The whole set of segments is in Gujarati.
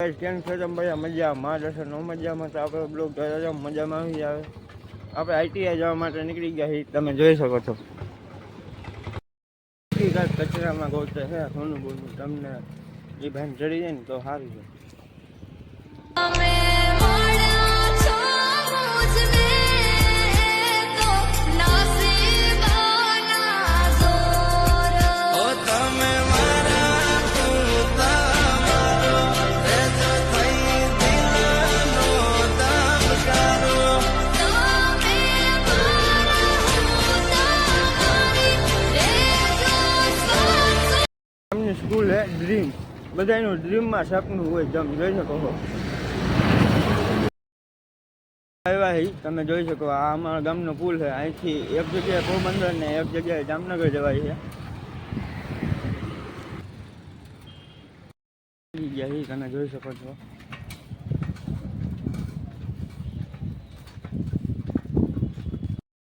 કેમ છો તમે ભાઈ મજા માં જશે? નો મજામાં? તો આપણે બ્લોગ જોયા મજામાં આવી આવે આપણે આઈટીઆઈ જવા માટે નીકળી ગયા તમે જોઈ શકો છો. કચરામાં ગોતે છે સોનું બોનું. તમને એ ભાઈ ચડી જાય ને તો સારું છે. એમની સ્કૂલ હે ડ્રીમ બધાનું ડ્રીમમાં સપનું હોય તમે જોઈ શકો છો આવ્યા હી, તમે જોઈ શકો, આ અમારા ગામનો પુલ છે અહીંથી એક જગ્યાએ પોરબંદર ને એક જગ્યાએ જામનગર જવાય છે ગયા હી, તમે જોઈ શકો છો.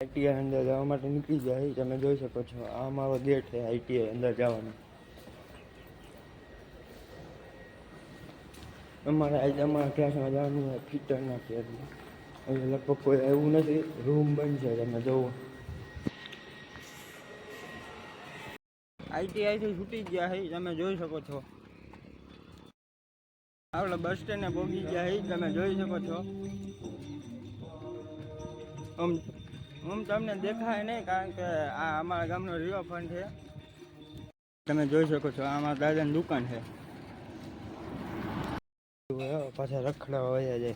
આઈટીઆઈ અંદર જવા માટે નીકળી ગયા તમે જોઈ શકો છો. આ અમારો ગેટ છે આઈટીઆઈ અંદર જવાનો. અમારે આજે અમારા ક્લાસમાં જવાનું ફિટર નાખી એટલે. લગભગ કોઈ એવું નથી, રૂમ છે, તમે જોવો આઈટીઆઈથી છૂટી ગયા છે તમે જોઈ શકો છો. આપણે બસ સ્ટેન્ડે ભોગી ગયા છે તમે જોઈ શકો છો. આમ આમ તમને દેખાય નહીં, કારણ કે આ અમારા ગામનો રિવરફ્રન્ટ છે. તમે જોઈ શકો છો, આ અમારા દાદાની દુકાન છે. પાછા રખડા વયા જાય.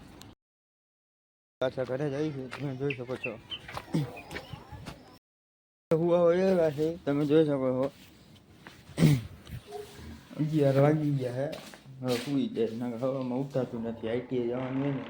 પાછા ઘરે જઈશું તમે જોઈ શકો છો. હુવા વયા છે, તમે જોઈ શકો છો. અગિયાર વાગી ગયા હે. હવે સુઈ જાય હવામાં ઉઠાતું નથી, આઈટીઆઈ જવાનું હોય ને.